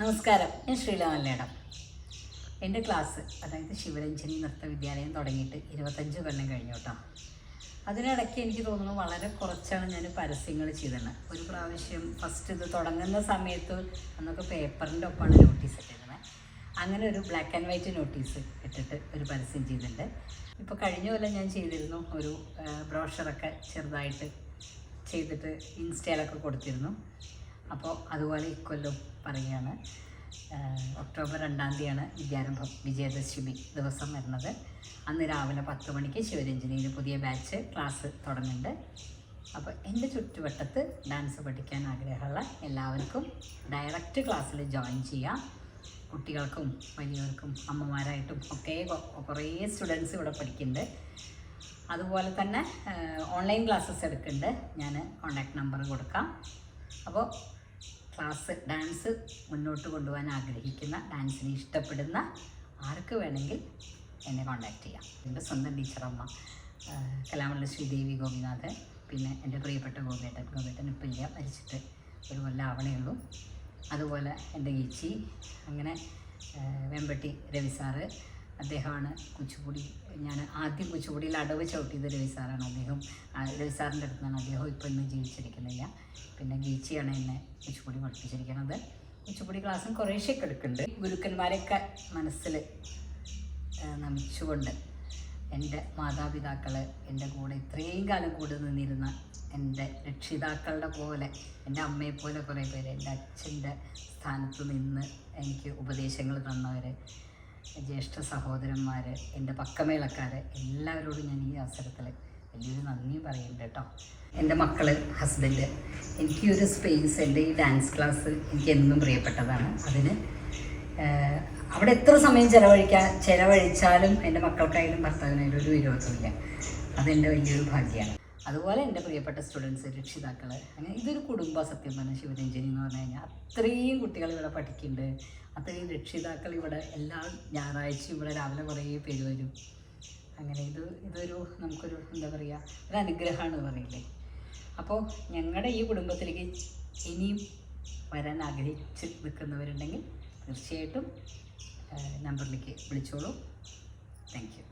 നമസ്കാരം. ഞാൻ ശ്രീല മല്ലേടം എന്റെ ക്ലാസ് അതായത് ശിവരഞ്ജനി നൃത്ത വിദ്യാലയം തുടങ്ങിയിട്ട് ഇരുപത്തഞ്ച് കൊല്ലം കഴിഞ്ഞു കേട്ടോ. അതിനിടയ്ക്ക് എനിക്ക് തോന്നുന്നു വളരെ കുറച്ചാണ് ഞാൻ പരസ്യങ്ങൾ ചെയ്തിരുന്നത് ഒരു പ്രാവശ്യം ഫസ്റ്റ് ഇത് തുടങ്ങുന്ന സമയത്ത് അന്നൊക്കെ പേപ്പറിന്റെ ഒപ്പമാണ് നോട്ടീസ് ഇട്ടിരുന്നത്. അങ്ങനെ ഒരു ബ്ലാക്ക് ആൻഡ് വൈറ്റ് നോട്ടീസ് ഇട്ടിട്ട് ഒരു പരസ്യം ചെയ്തിട്ടുണ്ട്. ഇപ്പോൾ കഴിഞ്ഞ കൊല്ലം ഞാൻ ചെയ്തിരുന്നു ഒരു ബ്രോഷറൊക്കെ ചെറുതായിട്ട് ചെയ്തിട്ട് ഇൻസ്റ്റയിലൊക്കെ കൊടുത്തിരുന്നു. അപ്പോൾ അതുപോലെ ഇക്കൊല്ലം പറയുകയാണ് ഒക്ടോബർ രണ്ടാം തീയതിയാണ് വിദ്യാരംഭം വിജയദശമി ദിവസം വരുന്നത്. അന്ന് രാവിലെ പത്ത് മണിക്ക് ശിവരഞ്ജനിയിൽ പുതിയ ബാച്ച് ക്ലാസ് തുടങ്ങുന്നുണ്ട്. അപ്പോൾ എന്റെ ചുറ്റുവട്ടത്ത് ഡാൻസ് പഠിക്കാൻ ആഗ്രഹമുള്ള എല്ലാവർക്കും ഡയറക്റ്റ് ക്ലാസ്സിൽ ജോയിൻ ചെയ്യാം. കുട്ടികൾക്കും വലിയവർക്കും അമ്മമാരായിട്ടും ഒക്കെ കുറേ സ്റ്റുഡൻസ് ഇവിടെ പഠിക്കുന്നുണ്ട്. അതുപോലെ തന്നെ ഓൺലൈൻ ക്ലാസ്സസ് എടുക്കുന്നുണ്ട്. ഞാൻ കോണ്ടാക്ട് നമ്പർ കൊടുക്കാം. അപ്പോൾ ക്ലാസ് ഡാൻസ് മുന്നോട്ട് കൊണ്ടുപോകാൻ ആഗ്രഹിക്കുന്ന ഡാൻസിനെ ഇഷ്ടപ്പെടുന്ന ആർക്ക് വേണമെങ്കിൽ എന്നെ കോണ്ടാക്ട് ചെയ്യാം. എന്റെ സ്വന്തം ടീച്ചറമ്മ കലാമണ്ഡല ശ്രീദേവി ഗോപിനാഥ് പിന്നെ എന്റെ പ്രിയപ്പെട്ട ഗോപേട്ടൻ. ഗോപേട്ടൻ ഇപ്പം ഇല്ല മരിച്ചിട്ട് ഒരു കൊല്ലം ആവണേ ഉള്ളൂ. അതുപോലെ എന്റെ ഈച്ചി അങ്ങനെ വെമ്പട്ടി രവി സാറ് അദ്ദേഹമാണ് കുച്ചുപുടി. ഞാൻ ആദ്യം കുച്ചുപുടിയിൽ അടവ് ചവിട്ടിയത് രവി സാറാണ്. അദ്ദേഹം രവി സാറിന്റെ അടുത്താണ് അദ്ദേഹം ഇപ്പോൾ ഇന്ന് ജീവിച്ചിരിക്കുന്നില്ല. പിന്നെ ഗീച്ചിയാണ് എന്നെ കുച്ചുപുടി പഠിപ്പിച്ചിരിക്കുന്നത്. കുച്ചുപുടി ക്ലാസ്സും കുറേശ്ശൊക്കെ എടുക്കുന്നുണ്ട് ഗുരുക്കന്മാരെയൊക്കെ മനസ്സിൽ നമിച്ചുകൊണ്ട് എന്റെ മാതാപിതാക്കൾ എന്റെ കൂടെ ഇത്രയും കാലം കൂടെ നിന്നിരുന്ന എന്റെ രക്ഷിതാക്കളുടെ പോലെ എന്റെ അമ്മയെ പോലെ കുറേ പേര് എന്റെ അച്ഛന്റെ സ്ഥാനത്ത് നിന്ന് എനിക്ക് ഉപദേശങ്ങൾ തന്നവർ ജ്യേഷ്ഠ സഹോദരന്മാർ എന്റെ പക്കമേളക്കാർ എല്ലാവരോടും ഞാൻ ഈ അവസരത്തിൽ വലിയൊരു നന്ദിയും പറയുന്നുണ്ട് കേട്ടോ. എന്റെ മക്കൾ ഹസ്ബൻഡ് എനിക്ക് ഒരു സ്പേസ് എന്റെ ഈ ഡാൻസ് ക്ലാസ് എനിക്ക് എന്നും പ്രിയപ്പെട്ടതാണ്. അതിന് അവിടെ എത്ര സമയം ചിലവഴിക്കാൻ ചിലവഴിച്ചാലും എന്റെ മക്കൾക്കായാലും ഭർത്താവിനായാലും ഒരു വിരോധമില്ല. അതെന്റെ വലിയൊരു ഭാഗ്യമാണ് അതുപോലെ എന്റെ പ്രിയപ്പെട്ട സ്റ്റുഡൻസ് രക്ഷിതാക്കൾ അങ്ങനെ ഇതൊരു കുടുംബ സത്യം പറഞ്ഞ ശിവരഞ്ജനി എന്ന് പറഞ്ഞു കഴിഞ്ഞാൽ. അത്രയും കുട്ടികൾ ഇവിടെ പഠിക്കുന്നുണ്ട്. അത്രയും രക്ഷിതാക്കൾ ഇവിടെ എല്ലാ ഞായറാഴ്ചയും ഇവിടെ രാവിലെ കുറേ പേര് വരും. അങ്ങനെ ഇത് ഇതൊരു നമുക്കൊരു എന്താ പറയുക ഒരു അനുഗ്രഹമാണ് പറയില്ലേ. അപ്പോൾ ഞങ്ങളുടെ ഈ കുടുംബത്തിലേക്ക് ഇനിയും വരാൻ ആഗ്രഹിച്ച് നിൽക്കുന്നവരുണ്ടെങ്കിൽ തീർച്ചയായിട്ടും നമ്പറിലേക്ക് വിളിച്ചോളൂ. Thank you